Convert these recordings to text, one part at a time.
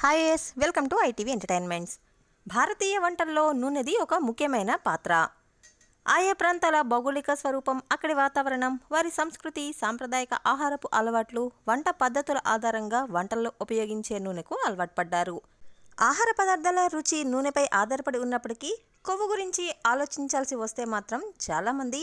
Hi yes welcome to ITV entertainments. భారతీయ వంటల్లో నూనెది ఒక ముఖ్యమైన పాత్ర. ఆయా ప్రాంతాల భౌగోళిక స్వరూపం అక్కడి వాతావరణం వారి సంస్కృతి సాంప్రదాయక ఆహారపు అలవాట్లు వంట పద్ధతుల ఆధారంగా వంటల్లో ఉపయోగించే నూనెకు అలవాటు పడ్డారు ఆహార పదార్థాల రుచి నూనెపై ఆధారపడి ఉన్నప్పటికీ కొవ్వు గురించి ఆలోచించాల్సి వస్తే మాత్రం చాలామంది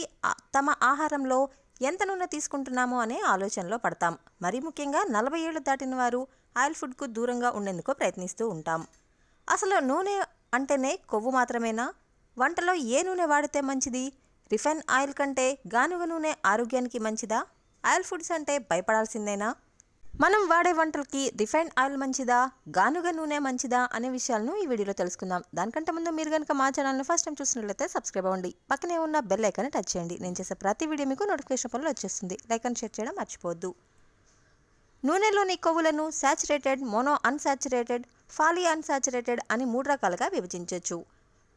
తమ ఆహారంలో ఎంత నూనె తీసుకుంటున్నామో అనే ఆలోచనలో పడతాం. మరీ ముఖ్యంగా నలభై ఏళ్ళు దాటిన వారు ఆయిల్ ఫుడ్కు దూరంగా ఉండేందుకు ప్రయత్నిస్తూ ఉంటాం. అసలు నూనె అంటేనే కొవ్వు మాత్రమేనా? వంటలో ఏ నూనె వాడితే మంచిది? రిఫైన్ ఆయిల్ కంటే గానుగ నూనె ఆరోగ్యానికి మంచిదా? ఆయిల్ ఫుడ్స్ అంటే భయపడాల్సిందేనా? మనం వాడే వంటలకి రిఫైన్ ఆయిల్ మంచిదా? గానుగ నూనె మంచిదా అనే విషయాలను ఈ వీడియోలో తెలుసుకుందాం. దానికంటే ముందు మీరు కనుక మా ఛానల్ని ఫస్ట్ టైం చూసినట్లయితే సబ్స్క్రైబ్ అవ్వండి. పక్కనే ఉన్న బెల్ ఐకాన్ని టచ్ చేయండి. నేను చేసే ప్రతి వీడియో మీకు నోటిఫికేషన్ పనులు వచ్చేస్తుంది. లైక్ అండ్ షేర్ చేయడం మర్చిపోవద్దు. నూనెలోని కొవ్వులను saturated mono unsaturated poly unsaturated అని మూడు రకాలుగా విభజించవచ్చు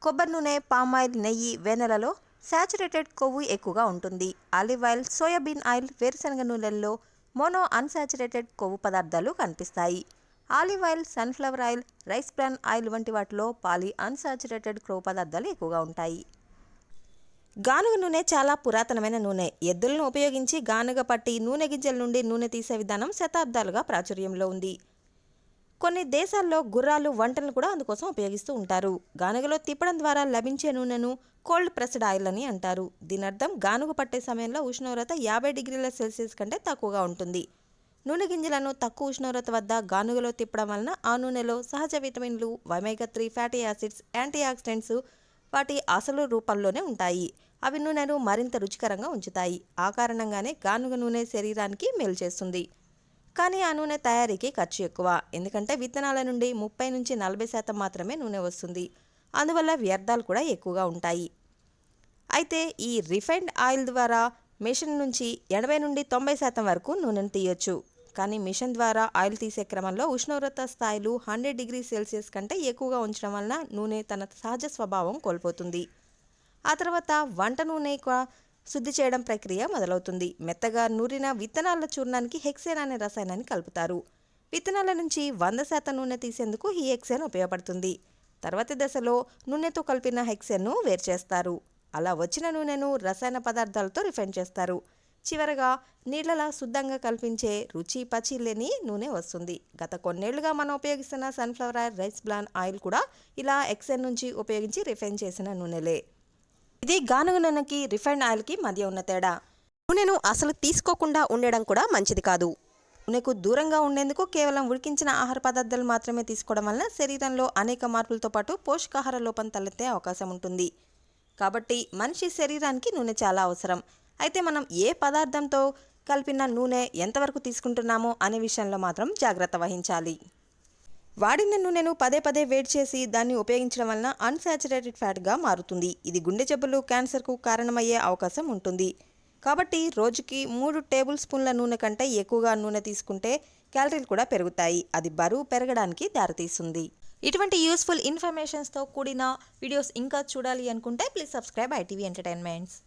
కొబ్బరి నూనె పామ్ ఆయిల్ నెయ్యి వేనెలలో శాచురేటెడ్ కొవ్వు ఎక్కువగా ఉంటుంది. ఆలివ్ ఆయిల్ సోయాబీన్ ఆయిల్ వేరుశనగ నూనెల్లో మోనో అన్సాచురేటెడ్ కొవ్వు పదార్థాలు కనిపిస్తాయి. Olive oil sunflower oil rice bran oil వంటి వాటిలో పాలీ అన్సాచురేటెడ్ కొవ్వు పదార్థాలు ఎక్కువగా ఉంటాయి. గానుగ నూనె చాలా పురాతనమైన నూనె. ఎద్దులను ఉపయోగించి గానుగ పట్టి నూనె గింజల నుండి నూనె తీసే విధానం శతాబ్దాలుగా ప్రాచుర్యంలో ఉంది. కొన్ని దేశాల్లో గుర్రాలు వంటలను కూడా అందుకోసం ఉపయోగిస్తూ ఉంటారు. గానుగలో తిప్పడం ద్వారా లభించే నూనెను కోల్డ్ ప్రెస్డ్ ఆయిల్ అని అంటారు. దీని అర్థం గానుగ పట్టే సమయంలో ఉష్ణోగ్రత యాభై డిగ్రీల సెల్సియస్ కంటే తక్కువగా ఉంటుంది. నూనె గింజలను తక్కువ ఉష్ణోగ్రత వద్ద గానుగలో తిప్పడం వలన ఆ నూనెలో సహజ విటమిన్లు omega three fatty acids antioxidants వాటి అసలు రూపంలోనే ఉంటాయి. అవి నూనెను మరింత రుచికరంగా ఉంచుతాయి. ఆ కారణంగానే గానుగ నూనె శరీరానికి మేలు చేస్తుంది. కానీ ఆ నూనె తయారీకి ఖర్చు ఎక్కువ. ఎందుకంటే విత్తనాల నుండి ముప్పై నుంచి నలభై శాతం మాత్రమే నూనె వస్తుంది. అందువల్ల వ్యర్థాలు కూడా ఎక్కువగా ఉంటాయి. అయితే ఈ రిఫైన్డ్ ఆయిల్ ద్వారా మిషన్ నుంచి ఎనభై నుండి తొంభై శాతం వరకు నూనెను తీయొచ్చు. కానీ మిషన్ ద్వారా ఆయిల్ తీసే క్రమంలో ఉష్ణోగ్రత స్థాయిలు హండ్రెడ్ డిగ్రీ సెల్సియస్ కంటే ఎక్కువగా ఉంచడం వలన నూనె తన సహజ స్వభావం కోల్పోతుంది. ఆ తర్వాత వంట నూనె శుద్ధి చేయడం ప్రక్రియ మొదలవుతుంది. మెత్తగా నూరిన విత్తనాల చూర్ణానికి హెక్సేన్ అనే రసాయనాన్ని కలుపుతారు. విత్తనాల నుంచి వంద శాతం నూనె తీసేందుకు ఈ హెక్సేన్ ఉపయోగపడుతుంది. తర్వాతి దశలో నూనెతో కలిపిన హెక్సేన్ను వేరు చేస్తారు. అలా వచ్చిన నూనెను రసాయన పదార్థాలతో రిఫైన్ చేస్తారు. చివరగా నీళ్ళలా శుద్ధంగా కల్పించే రుచి పచి లేని నూనె వస్తుంది. గత కొన్నేళ్ళుగా మనం ఉపయోగిస్తున్న sunflower oil rice bran oil కూడా ఇలా ఎక్సెన్ నుంచి ఉపయోగించి రిఫైన్ చేసిన నూనెలే. ఇది గానుగ నూనెకి రిఫైండ్ ఆయిల్కి మధ్య ఉన్న తేడా. నూనెను అసలు తీసుకోకుండా ఉండడం కూడా మంచిది కాదు. నూనెకు దూరంగా ఉండేందుకు కేవలం ఉడికించిన ఆహార పదార్థాలు మాత్రమే తీసుకోవడం వలన శరీరంలో అనేక మార్పులతో పాటు పోషకాహార లోపం తలెత్తే అవకాశం ఉంటుంది. కాబట్టి మనిషి శరీరానికి నూనె చాలా అవసరం. అయితే మనం ఏ పదార్థంతో కలిపిన నూనె ఎంతవరకు తీసుకుంటున్నామో అనే విషయంలో మాత్రం జాగ్రత్త వహించాలి. వాడిన నూనెను పదే పదే వేడి చేసి దాన్ని ఉపయోగించడం వలన అన్సాచురేటెడ్ ఫ్యాట్గా మారుతుంది. ఇది గుండె జబ్బులు క్యాన్సర్కు కారణమయ్యే అవకాశం ఉంటుంది. కాబట్టి రోజుకి మూడు టేబుల్ స్పూన్ల నూనె కంటే ఎక్కువగా నూనె తీసుకుంటే క్యాలరీలు కూడా పెరుగుతాయి. అది బరువు పెరగడానికి దారితీస్తుంది. ఇటువంటి యూస్ఫుల్ ఇన్ఫర్మేషన్స్తో కూడిన వీడియోస్ ఇంకా చూడాలి అనుకుంటే ప్లీజ్ సబ్స్క్రైబ్ ఐటీవీ ఎంటర్టైన్మెంట్స్.